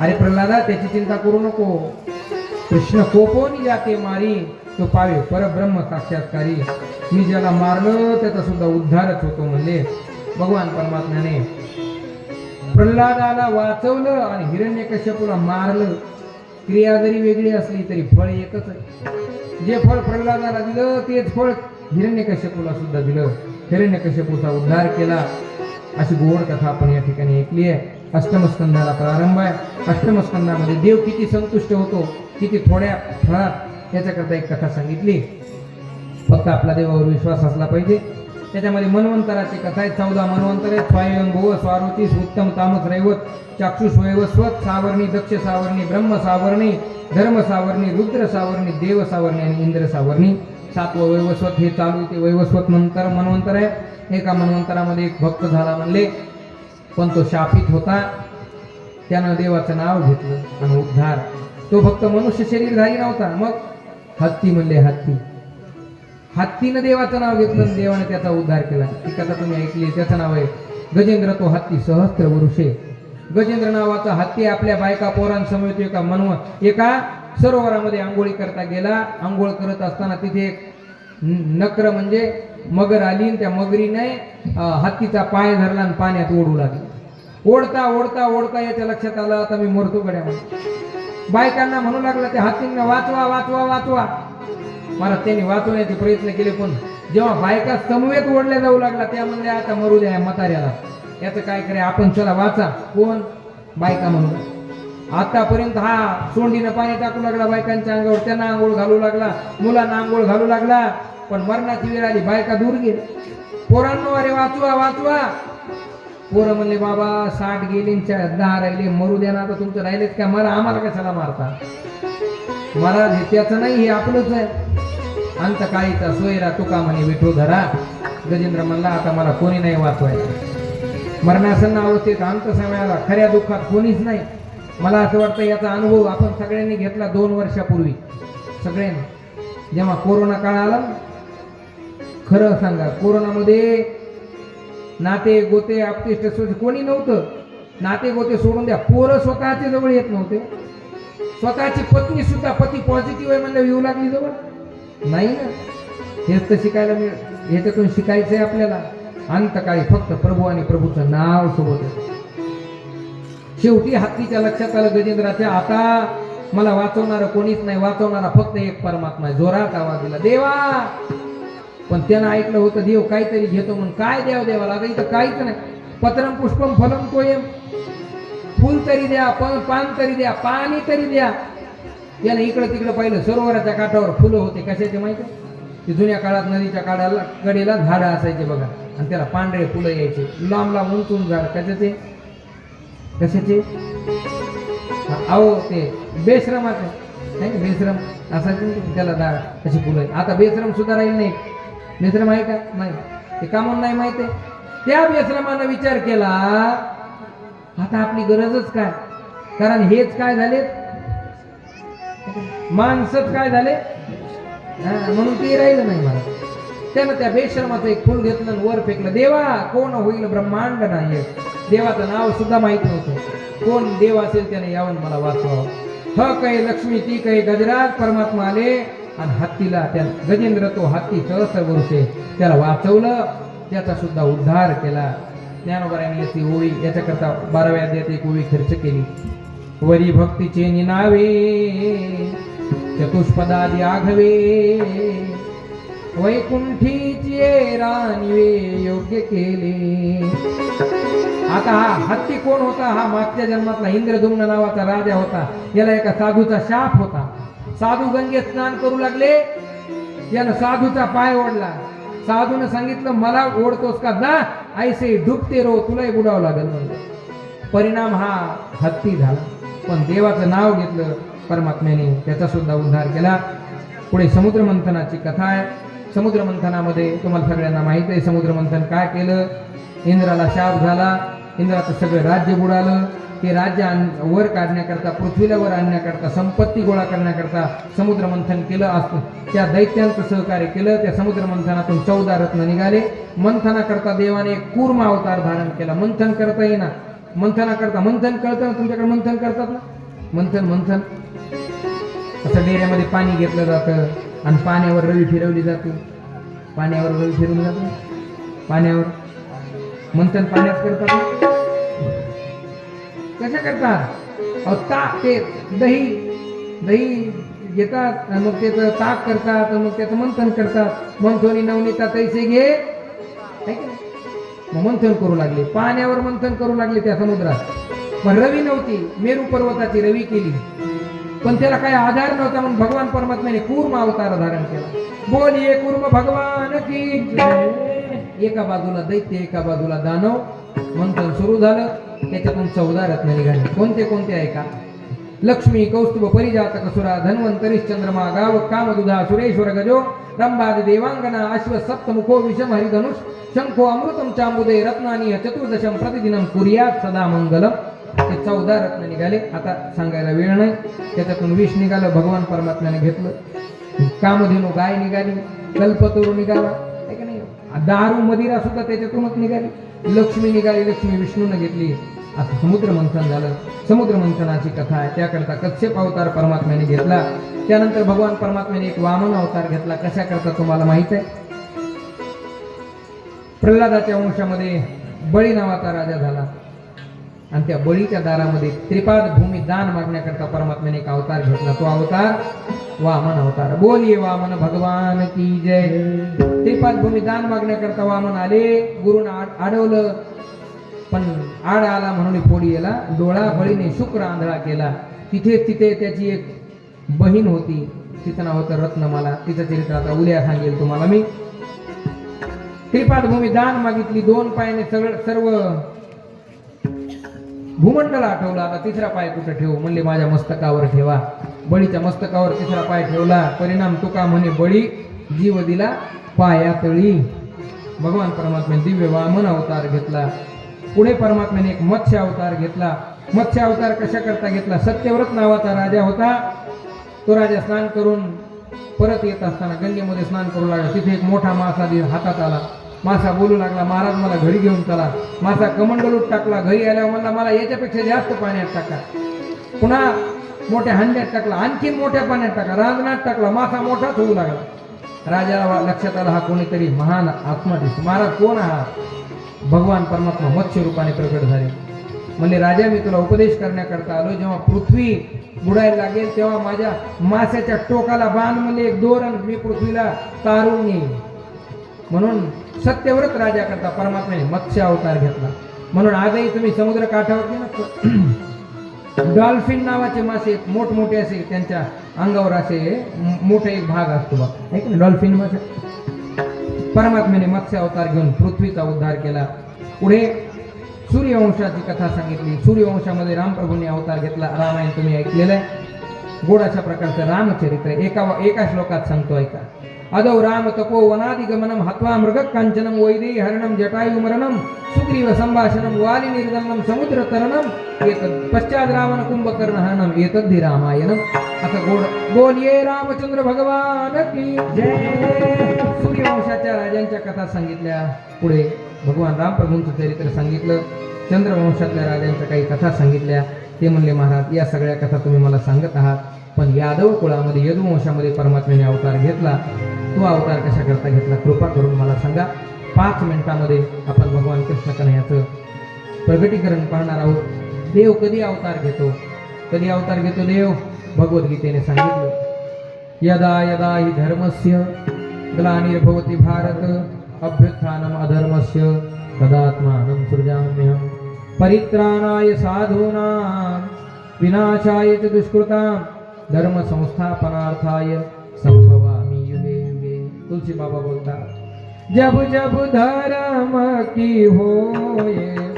अरे प्रल्हादा त्याची चिंता करू नको. कृष्ण कोपोनी जाते मारी तो पावे परब्रह्म साक्षात्कारी. मी ज्याला मारलं त्याचा सुद्धा उद्धारच होतो म्हणले. भगवान परमात्म्याने प्रल्हादाला वाचवलं आणि हिरण्यकश्यपूला मारलं. क्रिया जरी वेगळी असली तरी फळ एकच आहे. जे फळ प्रल्हादाला दिलं तेच फळ हिरण्यकश्यपूला सुद्धा दिलं. हिरण्यकश्यपूचा उद्धार केला. अशी गोड कथा आपण या ठिकाणी ऐकली आहे. अष्टमस्कंदाला प्रारंभ आहे. अष्टमस्कंदामध्ये देव किती संतुष्ट होतो किती थोड्या फळात याच्याकरता एक कथा सांगितली. फक्त आपला देवावर विश्वास असला पाहिजे. त्याच्यामध्ये मनवंतराची कथा आहे चौदा मनवंतर आहेत. स्वायंभुव स्वारुतीस उत्तम तामस रैवत चाक्षुष वैवस्वत सावरणी दक्ष सावरणी ब्रह्म सावरणी धर्म सावरणी रुद्र सावरणी देव सावरणी आणि इंद्र सावरणी. सातवं वैवस्वत हे चालू ते वैवस्वत मंतर मनवंतर आहे. एका मनवंतरामध्ये एक भक्त झाला म्हणले पण तो शापित होता. त्यानं देवाचं नाव घेतलं आणि उद्धार. तो फक्त मनुष्य शरीरधारी नव्हता. मग हत्ती म्हणले हत्ती. हत्तीनं देवाचं नाव घेतलं आणि देवाने त्याचा उद्धार केला. ती कथा तुम्ही ऐकली त्याचं नाव आहे गजेंद्र तो हत्ती सहस्त्र वरुषे गजेंद्र नावाचा हत्ती आपल्या बायका पोरांसमोर एका मनव एका सरोवरामध्ये आंघोळी करता गेला. आंघोळ करत असताना तिथे एक नक्र म्हणजे मगर आली त्या मगरीने हत्तीचा पाय धरला आणि पाण्यात ओढू लागली. ओढता ओढता ओढता याच्या लक्षात आलं. आता मी मरतो गड्या बायकांना म्हणू लागला त्या हातींना वाचवा वाचवा वाचवा. मला त्यांनी वाचवण्याचे प्रयत्न केले पण जेव्हा बायका समवेत ओढल्या जाऊ लागला त्या म्हणल्या आता मरू द्या म्हाताऱ्याला. याचं काय करे आपण चला वाचा. कोण? बायका म्हणून. आतापर्यंत हा सोंडीनं पाणी टाकू लागला बायकांच्या अंगावर त्यांना आंघोळ घालू लागला मुलांना आंघोळ घालू लागला पण मरणाची वेळ आली बायका दूर गेली पोरांनो अरे वाचवा वाचवा. पोरं म्हणले बाबा साठ गेले दहा राहिले मरू द्या ना आता तुमचं राहिलेत का मरा आम्हाला कशाला मारता? मला हे त्याचं नाही हे आपलंच आहे. अंतकाळीचा सोयरा तुका म्हणे विठो धरा. गजेंद्र म्हणला आता मला कोणी नाही वाचवायचं. मरणासन्न अवस्थेत अंत समयाला खऱ्या दुःखात कोणीच नाही. मला असं वाटतं याचा अनुभव आपण सगळ्यांनी घेतला दोन वर्षापूर्वी. सगळ्यांनी. जेव्हा कोरोना काळ आला खरं सांगा कोरोनामध्ये नाते गोते आपते कोणी नव्हतं. नाते गोते सोडून द्या. पोरं स्वतःच्या जवळ येत नव्हते. स्वतःची पत्नी सुद्धा पती पॉझिटिव्ह आहे म्हणलं येऊ लागली जवळ? नाही ना. हेच तर शिकायला मिळ ह्याच्यातून आहे आपल्याला. अंतकाळी फक्त प्रभू आणि प्रभूचं नाव सोबत शेवटी हत्तीच्या लक्षात आलं गजेंद्राच्या आता मला वाचवणारं कोणीच नाही. वाचवणारा फक्त एक परमात्मा आहे. जोरात आवाज दिला देवा पण त्यानं ऐकलं होतं देव काहीतरी घेतो म्हणून. काय द्याव देवाला? आता इथं काहीच नाही. पत्रम पुष्पम फलम कोयम फुल तरी द्या पण पान तरी द्या पाणी तरी द्या. त्यानं इकडं तिकडं पाहिलं सरोवराच्या काठावर फुलं होते. कशाचे माहिती? आहे? ते जुन्या काळात नदीच्या काढाला कडेला झाडं असायचे बघा. आणि त्याला पांढरे फुलं यायचे. लांब लांब उंच उंच झाड. कशाचे? कशाचे? अहो ते बेश्रमाचे. नाही बेश्रम? असायचे त्याला दाळ तशी फुलं आता बेश्रम सुद्धा राहील नाही बेश्रम आहे? नाही. ते कामून नाही माहिती आहे. त्या बेश्रमानं विचार केला आता आपली गरजच काय? कारण हेच काय झाले? माणसंच काय झाले? म्हणून ते राहिलं नाही मला. त्यानं त्या बेश्रमाचं एक फुल घेतलं आणि वर फेकलं. देवा कोण होईल ब्रह्मांड नाही देवाचं नाव सुद्धा माहीत नव्हतं. कोण देव असेल त्याने यावं मला वाचवावं. ह काही लक्ष्मी ती काही गजराज परमात्मा आले. आणि हत्तीला त्या गजेंद्र तो हत्ती सहस्र वर्षे त्याला वाचवलं. त्याचा सुद्धा उद्धार केला. ज्ञानोबराने याची ओळी याच्याकरता बाराव्या अध्यात एक ओळी खर्च केली. वरी भक्तीचे निनावे चतुष्पदादी आघवे वैकुंठीचे राणीवे योग्य केले. आता हा हत्ती कोण होता? हा मागच्या जन्मातला इंद्रधुम्न नावाचा राजा होता. याला एका साधूचा शाप होता. साधू गंगेत स्नान करू लागले. यानं साधूचा पाय ओढला. साधून सांगितलं मला ओढतोस का? ना ऐसे डुबते रो तुलाही बुडावं लागेल म्हणलं. परिणाम हा हत्ती झाला. पण देवाचं नाव घेतलं परमात्म्याने. त्याचा सुद्धा उद्धार केला. पुढे समुद्र मंथनाची कथा आहे. समुद्र मंथनामध्ये तुम्हाला सगळ्यांना माहीत आहे समुद्र मंथन काय केलं? इंद्राला शाप झाला. इंद्राचं सगळं राज्य बुडालं. ते राज्य वर काढण्याकरता पृथ्वीला वर आणण्याकरता संपत्ती गोळा करण्याकरता समुद्र मंथन केलं असतं. त्या दैत्यांचं सहकार्य केलं त्या समुद्र मंथनातून चौदा रत्न निघाले. मंथनाकरता देवाने एक कूर्म अवतार धारण केला. मंथन करता येईना. मंथनाकरता मंथन कळतं? ना तुमच्याकडे मंथन करतात ना? मंथन मंथन. असं डेऱ्यामध्ये पाणी घेतलं जातं आणि पाण्यावर रवी फिरवली जाते. पाण्यावर रवी फिरवली जाते. पाण्यावर. मंथन पाण्यात करतात ना? कशा करतात? ताक ते दही दही घेतात मग त्याचं ताक करतात मग त्याचं मंथन करतात. मंथोनी नवनीता तैसे घे. मग मंथन करू लागले. पाण्यावर मंथन करू लागले त्या समुद्रात. पण रवी नव्हती. मेरू पर्वताची रवी केली. पण त्याला काही आधार नव्हता म्हणून भगवान परमात्म्याने कूर्म अवतार धारण केला. बोल ये कूर्म भगवान की एका बाजूला दैत्य एका बाजूला दानव. मंथन सुरू झालं त्याच्यातून चौदा रत्न निघाले. कोणते कोणते आहे का? लक्ष्मी कौस्तुभ परिजात कसुरा धन्वंतरी चंद्रमा गाव कामदुधा सुरेश्वर गजो रंबाद देवांगना अश्व सप्तमुखो विषम हरिधनुष शंखो अमृतम चांबुदे रत्नानी चतुर्दशम प्रतिदिनम कुर्यात सदा मंगलम. ते चौदा रत्न निघाले. आता सांगायला वेळ नाही. त्याच्यातून विष निघालं भगवान परमात्म्याने घेतलं. कामधेनू गाय निघाली कल्पतरू निघाला. दारू मदिरा सुद्धा त्याच्यातूनच निघाली. लक्ष्मी निघाली लक्ष्मी विष्णूने घेतली. असं समुद्र मंथन झालं. समुद्र मंथनाची कथा आहे. त्याकरता कच्छप अवतार परमात्म्याने घेतला. त्यानंतर भगवान परमात्म्याने एक वामन अवतार घेतला. कशा करता तुम्हाला माहीत आहे? प्रल्हादाच्या वंशामध्ये बळी नावाचा राजा झाला. आणि त्या बळीच्या दारामध्ये त्रिपाद भूमी दान मागण्याकरता परमात्म्याने एक अवतार घेतला. तो अवतार वामन अवतार. बोलिये वामन भगवान की जय. त्रिपाद भूमी दान मागण्याकरता वामन आले गुरुनं आड- अडवलं पण आड आला म्हणून फोडी याला डोळा बळीने शुक्र आंधळा केला. तिथे तिथे त्याची एक बहीण होती. तिचं नाव होतं रत्नमाला. तिचं चरित्र आता उद्या सांगेल तुम्हाला मी. त्रिपाद भूमी दान मागितली. दोन पायाने सगळं सर्व भूमंडल आठवला. आता तिसरा पाय कुठं ठेवू? म्हणले माझ्या मस्तकावर ठेवा. बळीच्या मस्तकावर तिसरा पाय ठेवला. परिणाम तुका म्हणे बळी जीव दिला पायातळी भगवान परमात्म्याने दिव्य वामन अवतार घेतला. पुढे परमात्म्याने एक मत्स्य अवतार घेतला. मत्स्य अवतार कशा करता घेतला? सत्यव्रत नावाचा राजा होता. तो राजा स्नान करून परत येत असताना गंगेमध्ये स्नान करू लागला. तिथे एक मोठा मासा हातात आला. मासा बोलू लागला महाराज मला घरी घेऊन चला. मासा कमंडलूट टाकला. घरी आल्यावर म्हणला मला याच्यापेक्षा जास्त पाण्यात टाका. पुन्हा मोठ्या हंड्यात टाकला. आणखीन मोठ्या पाण्यात टाका रांजणात टाकला. मासा मोठाच होऊ लागला. राजाला लक्षात आला हा कोणीतरी महान आत्मा दिसतो महाराज कोण हा? भगवान परमात्मा मत्स्य रूपाने प्रकट झाले. म्हणजे राजा मी तुला उपदेश करण्याकरता आलो जेव्हा पृथ्वी बुडायला लागेल तेव्हा माझ्या माशाच्या टोकाला बांध म्हणजे एक दोरण मी पृथ्वीला तारून येईल म्हणून सत्यव्रत राजाकरता परमात्म्याने मत्स्य अवतार घेतला. म्हणून आजही तुम्ही समुद्र काठावर ना डॉल्फिन नावाचे मासे मोठमोठे असे त्यांच्या अंगावर असे मोठा मोठे एक भाग असतो बघ. ऐक ना डॉल्फिन मासे. परमात्म्याने मत्स्य अवतार घेऊन पृथ्वीचा उद्धार केला. पुढे सूर्यवंशाची कथा सांगितली. सूर्यवंशामध्ये रामप्रभूंनी अवतार घेतला. रामायण तुम्ही ऐकलेलं आहे. गोडाच्या प्रकारचं रामचरित्र एका एका श्लोकात सांगतो ऐका. अदौ राम तपो वनादिगमनं हत्वा मृग कांचनम वैदेही हरणम जटायुमरणम सुग्रीव संभाषणम वाली निर्दलनम समुद्र तरणम रावण कुंभकर्ण हरणम एतद्धि रामायणम। असं गोड बोलिये रामचंद्र भगवान की जय। सूर्यवंशाच्या राजांच्या कथा सांगितल्या पुढे भगवान रामप्रभूंचं चरित्र सांगितलं चंद्रवंशातल्या राजांच्या काही कथा सांगितल्या ते म्हणले महाराज या सगळ्या कथा तुम्ही मला सांगत आहात. पण यादव कुळामध्ये यदुवंशामध्ये परमात्म्याने अवतार घेतला. तो अवतार कशा करता घेतला? कृपा करून मला सांगा. पाच मिनिटामध्ये आपण भगवान कृष्ण कन्हयाचं प्रगटीकरण पाहणार आहोत. देव कधी अवतार घेतो? कधी अवतार घेतो देव? भगवद्गीतेने सांगितलं. यदा यदा हि धर्मस्य ग्लानिर्भवती भारत अभ्युत्थानम् अधर्मस्य तदात्मानं सृजाम्यहं परित्राणाय साधूनां विनाशाय च दुष्कृतां धर्म संस्थापनार्थाय संभवामी युगे युगे. तुलसी बाबा बोलतात जब जब धर्म की होये